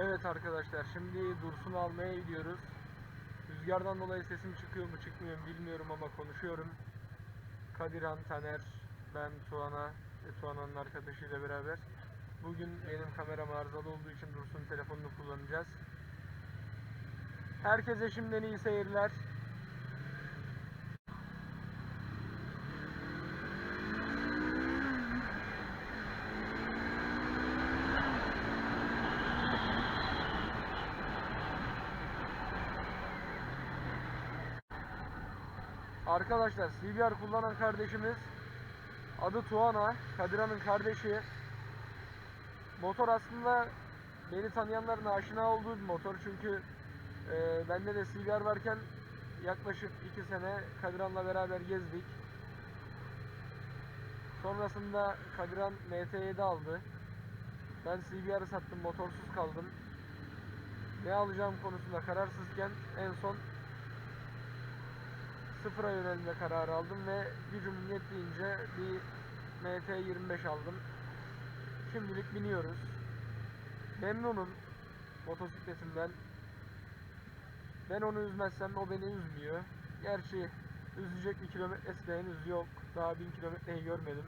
Evet arkadaşlar şimdi Dursun'u almaya gidiyoruz. Rüzgardan dolayı sesim çıkıyor mu çıkmıyor mu bilmiyorum ama konuşuyorum. Kadirhan, Taner, ben Tuana ve Tuana'nın arkadaşıyla beraber. Bugün benim kameram arızalı olduğu için Dursun'un telefonunu kullanacağız. Herkese şimdiden iyi seyirler. Arkadaşlar CBR kullanan kardeşimiz adı Tuana, Kadira'nın kardeşi. Motor aslında beni tanıyanların aşina olduğu bir motor çünkü e, bende de CBR varken yaklaşık 2 sene Kadiran'la beraber gezdik. Sonrasında Kadiran MT7 aldı. Ben CBR'ı sattım, motorsuz kaldım. Ne alacağım konusunda kararsızken en son sıfıra yönelme kararı aldım ve gücüm yettiğince bir MT25 aldım. Şimdilik biniyoruz. Memnunum motosikletimden. Ben onu üzmezsem o beni üzmüyor. Gerçi üzecek bir kilometresi henüz yok. Daha bin kilometreyi görmedim.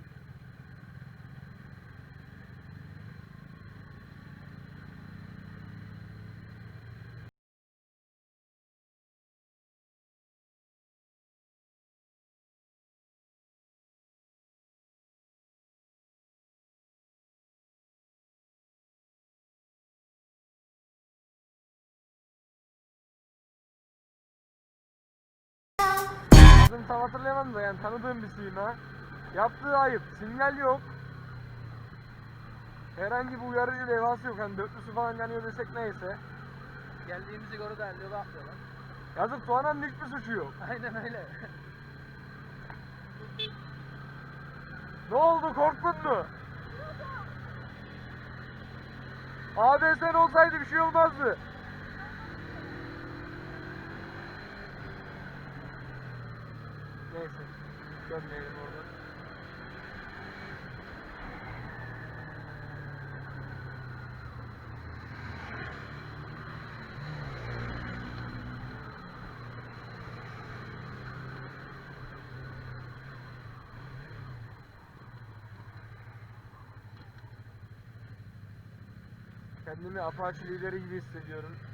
Adını tam hatırlayamam da yani tanıdığım bir sima. Yaptığı ayıp. Sinyal yok. Herhangi bir uyarıcı levhası yok. Hani dörtlüsü falan yanıyor desek neyse. Geldiğimizi göre de yola atlıyorlar. Yazık Tuana'nın hiçbir suçu yok. Aynen öyle. Ne oldu korktun mu? ABS'n olsaydı bir şey olmazdı. Neyse. Dönmeyelim oradan. Kendimi Apache lideri gibi hissediyorum.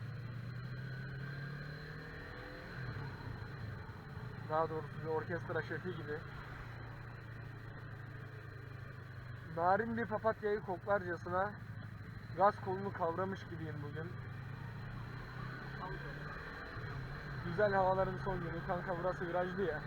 Daha doğrusu bir orkestra şefi gibi. Narin bir papatyayı koklarcasına gaz kolunu kavramış gibiyim bugün. Güzel havaların son günü. Kanka burası virajlı ya.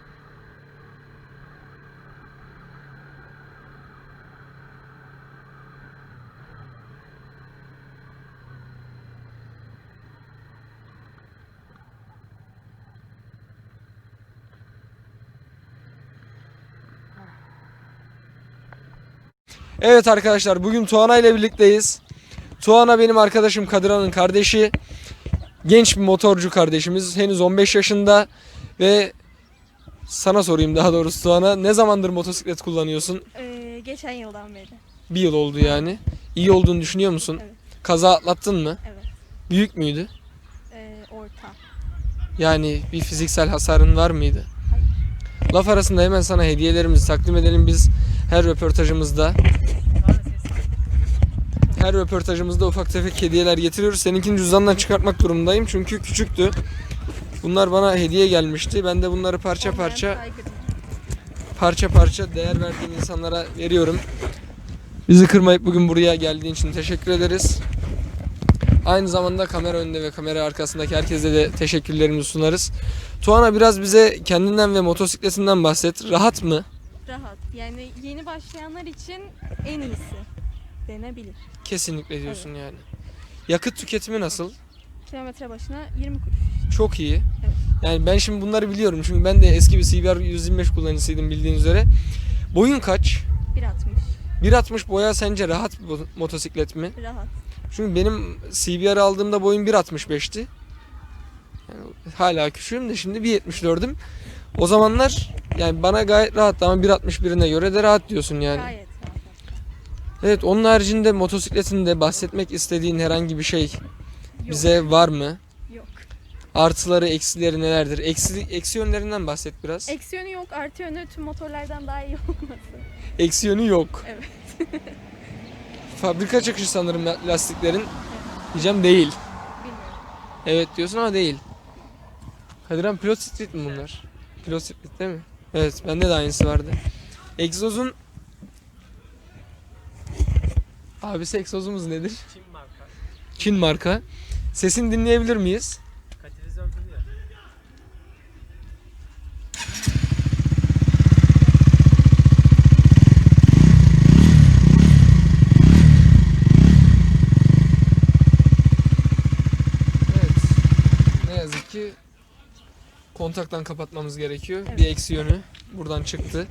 Evet arkadaşlar bugün Tuana ile birlikteyiz. Tuana benim arkadaşım Kadira'nın kardeşi. Genç bir motorcu kardeşimiz. Henüz 15 yaşında ve sana sorayım daha doğrusu Tuana. Ne zamandır motosiklet kullanıyorsun? Ee, geçen yıldan beri. Bir yıl oldu yani. İyi olduğunu düşünüyor musun? Evet. Kaza atlattın mı? Evet. Büyük müydü? Ee, orta. Yani bir fiziksel hasarın var mıydı? Laf arasında hemen sana hediyelerimizi takdim edelim biz her röportajımızda. Her röportajımızda ufak tefek hediyeler getiriyoruz. Seninkini cüzdandan çıkartmak durumundayım çünkü küçüktü. Bunlar bana hediye gelmişti. Ben de bunları parça parça parça parça değer verdiğim insanlara veriyorum. Bizi kırmayıp bugün buraya geldiğin için teşekkür ederiz. Aynı zamanda kamera önünde ve kamera arkasındaki herkese de teşekkürlerimizi sunarız. Tuana biraz bize kendinden ve motosikletinden bahset. Rahat mı? Rahat. Yani yeni başlayanlar için en iyisi denebilir. Kesinlikle diyorsun yani. Yakıt tüketimi nasıl? Kilometre başına 20 kuruş. Çok iyi. Yani ben şimdi bunları biliyorum çünkü ben de eski bir CBR 125 kullanıcısıydım bildiğiniz üzere. Boyun kaç? 1.60. 1.60 boya sence rahat bir mo- motosiklet mi? Rahat. Çünkü benim CBR aldığımda boyum 1.65'ti. Yani hala küçüğüm de şimdi 1.74'üm. O zamanlar yani bana gayet rahat ama 1.61'ine göre de rahat diyorsun yani. Gayet rahat. Evet onun haricinde motosikletinde bahsetmek istediğin herhangi bir şey Bize var mı? Yok. Artıları, eksileri nelerdir? Eksi, eksi yönlerinden bahset biraz. Eksi yönü yok, artı yönü tüm motorlardan daha iyi olması. Eksi yönü yok. Evet. Fabrika çıkışı sanırım la- lastiklerin. Diyeceğim değil. Bilmiyorum. Evet diyorsun ama değil. Kadirhan pilot street mi bunlar? Pilot street değil mi? Evet bende de aynısı vardı. Egzozun Abisi egzozumuz nedir? Çin marka. Çin marka. Sesini dinleyebilir miyiz? Katalizördür ya. Evet. Ne yazık ki kontaktan kapatmamız gerekiyor. Evet. Bir eksi yönü buradan çıktı.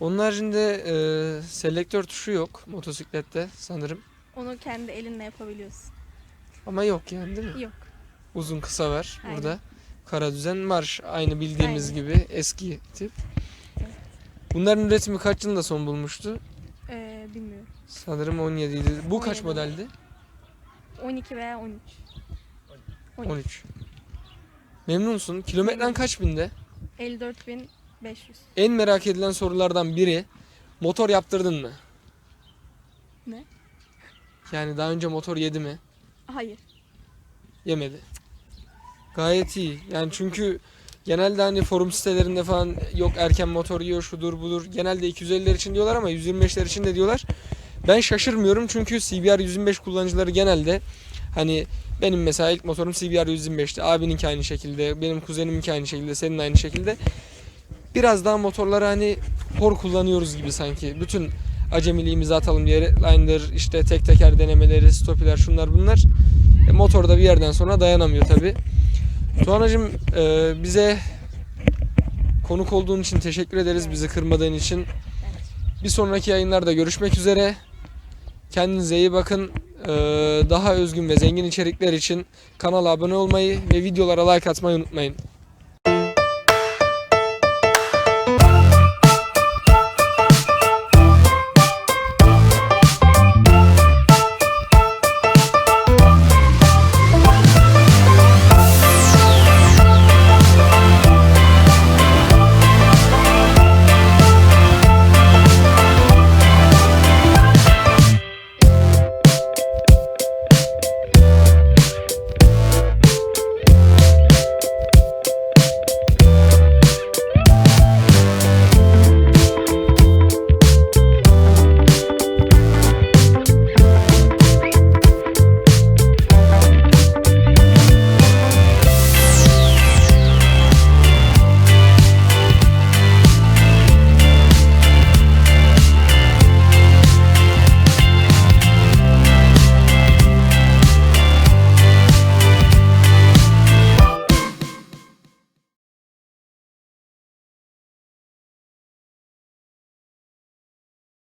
Onun haricinde e, selektör tuşu yok motosiklette sanırım. Onu kendi elinle yapabiliyorsun. Ama yok yani değil mi? Yok. Uzun kısa var Aynen. burada. Kara düzen marş aynı bildiğimiz Aynen. gibi eski tip. Evet. Bunların üretimi kaç yılında son bulmuştu? Ee, bilmiyorum. Sanırım 17 idi. Bu kaç 17. modeldi? 12 veya 13. 13. 13. Memnun musun? Kilometren kaç binde? 54.500. En merak edilen sorulardan biri motor yaptırdın mı? Ne? Yani daha önce motor yedi mi? Hayır. Yemedi. Gayet iyi. Yani çünkü genelde hani forum sitelerinde falan yok erken motor yiyor şudur budur. Genelde 250'ler için diyorlar ama 125'ler için de diyorlar. Ben şaşırmıyorum çünkü CBR 125 kullanıcıları genelde hani benim mesela ilk motorum CBR 125'ti. Abininki aynı şekilde, benim kuzeniminki aynı şekilde, senin aynı şekilde. Biraz daha motorları hani hor kullanıyoruz gibi sanki. Bütün acemiliğimizi atalım diye Redline'dır, işte tek teker denemeleri, stopiler şunlar bunlar. E, motor da bir yerden sonra dayanamıyor tabi. Tuanacığım e, bize konuk olduğun için teşekkür ederiz. Bizi kırmadığın için. Bir sonraki yayınlarda görüşmek üzere. Kendinize iyi bakın. E, daha özgün ve zengin içerikler için kanala abone olmayı ve videolara like atmayı unutmayın.